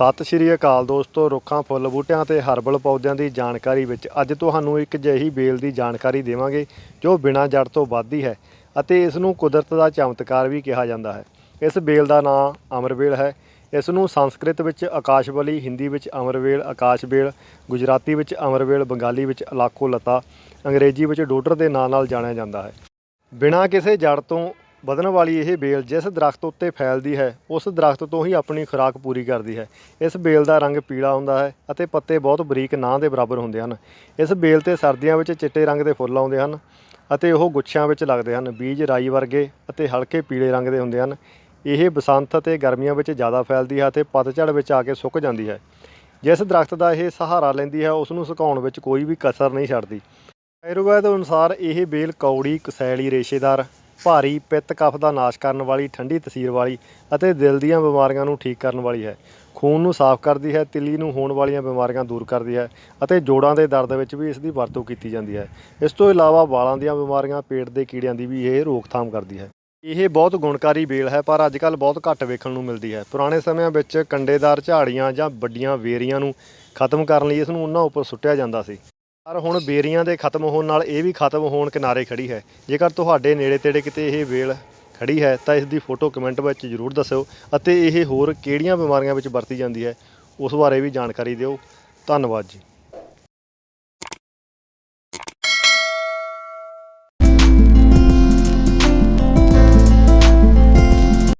ਸਤਿ ਸ਼੍ਰੀ ਅਕਾਲ ਦੋਸਤੋ, ਰੁੱਖਾਂ, ਫੁੱਲ, ਬੂਟਿਆਂ ਤੇ ਹਰਬਲ ਪੌਦਿਆਂ ਦੀ ਜਾਣਕਾਰੀ ਵਿੱਚ ਅੱਜ ਤੁਹਾਨੂੰ ਇੱਕ ਅਜਿਹੀ ਬੇਲ ਦੀ ਜਾਣਕਾਰੀ ਦੇਵਾਂਗੇ ਜੋ ਬਿਨਾਂ ਜੜ ਤੋਂ ਵੱਧਦੀ ਹੈ ਅਤੇ ਇਸ ਨੂੰ ਕੁਦਰਤ ਦਾ ਚਮਤਕਾਰ ਵੀ ਕਿਹਾ ਜਾਂਦਾ ਹੈ। ਇਸ ਬੇਲ ਦਾ ਨਾਮ ਅਮਰਵੇਲ ਹੈ। ਇਸ ਨੂੰ ਸੰਸਕ੍ਰਿਤ ਵਿੱਚ ਆਕਾਸ਼ਬਲੀ, ਹਿੰਦੀ ਵਿੱਚ ਅਮਰਵੇਲ, ਆਕਾਸ਼ਬੇਲ, ਗੁਜਰਾਤੀ ਵਿੱਚ ਅਮਰਵੇਲ, ਬੰਗਾਲੀ ਵਿੱਚ ਅਲਾਕੋ ਲਤਾ ਅੰਗਰੇਜ਼ੀ ਵਿੱਚ ਡੋਡਰ ਦੇ ਨਾਂ ਨਾਲ ਜਾਣਿਆ ਜਾਂਦਾ ਹੈ। ਬਿਨਾਂ ਕਿਸੇ ਜੜ ਤੋਂ ਵਧਣ ਵਾਲੀ ਇਹ ਬੇਲ ਜਿਸ ਦਰਖਤ ਉੱਤੇ ਫੈਲਦੀ ਹੈ, ਉਸ ਦਰਖਤ ਤੋਂ ਹੀ ਆਪਣੀ ਖੁਰਾਕ ਪੂਰੀ ਕਰਦੀ ਹੈ। ਇਸ ਬੇਲ ਦਾ ਰੰਗ ਪੀਲਾ ਹੁੰਦਾ ਹੈ ਅਤੇ ਪੱਤੇ ਬਹੁਤ ਬਰੀਕ ਨਾਂ ਦੇ ਬਰਾਬਰ ਹੁੰਦੇ ਹਨ। ਇਸ ਬੇਲ ਤੇ ਸਰਦੀਆਂ ਵਿੱਚ ਚਿੱਟੇ ਰੰਗ ਦੇ ਫੁੱਲ ਆਉਂਦੇ ਹਨ ਅਤੇ ਉਹ ਗੁੱਛਿਆਂ ਵਿੱਚ ਲੱਗਦੇ ਹਨ। ਬੀਜ ਰਾਈ ਵਰਗੇ ਅਤੇ ਹਲਕੇ ਪੀਲੇ ਰੰਗ ਦੇ ਹੁੰਦੇ ਹਨ। ਇਹ ਬਸੰਤ ਅਤੇ ਗਰਮੀਆਂ ਵਿੱਚ ਜ਼ਿਆਦਾ ਫੈਲਦੀ ਹੈ ਅਤੇ ਪਤਝੜ ਵਿੱਚ ਆ ਕੇ ਸੁੱਕ ਜਾਂਦੀ ਹੈ। ਜਿਸ ਦਰਖਤ ਦਾ ਇਹ ਸਹਾਰਾ ਲੈਂਦੀ ਹੈ, ਉਸ ਨੂੰ ਸੁਕਾਉਣ ਵਿੱਚ ਕੋਈ ਵੀ ਕਸਰ ਨਹੀਂ ਛੱਡਦੀ। ਆਯੁਰਵੈਦ ਅਨੁਸਾਰ ਇਹ ਬੇਲ ਕੌੜੀ, ਕਸੈਲੀ, ਰੇਸ਼ੇਦਾਰ ਭਾਰੀ ਪਿੱਤ ਕਫ ਦਾ ਨਾਸ਼ ਕਰਨ ਵਾਲੀ, ਠੰਡੀ ਤਸੀਰ ਵਾਲੀ ਅਤੇ ਦਿਲ ਦੀਆਂ ਬਿਮਾਰੀਆਂ ਨੂੰ ਠੀਕ ਕਰਨ ਵਾਲੀ ਹੈ। ਖੂਨ ਨੂੰ ਸਾਫ਼ ਕਰਦੀ ਹੈ, ਤਿੱਲੀ ਨੂੰ ਹੋਣ ਵਾਲੀਆਂ ਬਿਮਾਰੀਆਂ ਦੂਰ ਕਰਦੀ ਹੈ ਅਤੇ ਜੋੜਾਂ ਦੇ ਦਰਦ ਵਿੱਚ ਵੀ ਇਸ ਦੀ ਵਰਤੋਂ ਕੀਤੀ ਜਾਂਦੀ ਹੈ। ਇਸ ਤੋਂ ਇਲਾਵਾ ਵਾਲਾਂ ਦੀਆਂ ਬਿਮਾਰੀਆਂ, ਪੇਟ ਦੇ ਕੀੜਿਆਂ ਦੀ ਵੀ ਇਹ ਰੋਕਥਾਮ ਕਰਦੀ ਹੈ। ਇਹ ਬਹੁਤ ਗੁਣਕਾਰੀ ਬੇਲ ਹੈ, ਪਰ ਅੱਜ ਕੱਲ੍ਹ ਬਹੁਤ ਘੱਟ ਵੇਖਣ ਨੂੰ ਮਿਲਦੀ ਹੈ। ਪੁਰਾਣੇ ਸਮਿਆਂ ਵਿੱਚ ਕੰਡੇਦਾਰ ਝਾੜੀਆਂ ਜਾਂ ਵੱਡੀਆਂ ਵੇਰੀਆਂ ਨੂੰ ਖਤਮ ਕਰਨ ਲਈ ਇਸ ਨੂੰ ਉਹਨਾਂ ਉੱਪਰ ਸੁੱਟਿਆ ਜਾਂਦਾ ਸੀ। ਪਰ ਹੁਣ ਬੇਰੀਆਂ ਦੇ ਖਤਮ ਹੋਣ ਨਾਲ ਇਹ ਵੀ ਖਤਮ ਹੋਣ ਕਿਨਾਰੇ ਖੜੀ ਹੈ। ਜੇਕਰ ਤੁਹਾਡੇ ਨੇੜੇ ਤੇੜੇ ਕਿਤੇ ਇਹ ਵੇਲ ਖੜੀ ਹੈ, ਤਾਂ ਇਸ ਦੀ ਫੋਟੋ ਕਮੈਂਟ ਵਿੱਚ ਜ਼ਰੂਰ ਦੱਸਿਓ ਅਤੇ ਇਹ ਹੋਰ ਕਿਹੜੀਆਂ ਬਿਮਾਰੀਆਂ ਵਿੱਚ ਵਰਤੀ ਜਾਂਦੀ ਹੈ, ਉਸ ਬਾਰੇ ਵੀ ਜਾਣਕਾਰੀ ਦਿਓ। ਧੰਨਵਾਦ ਜੀ।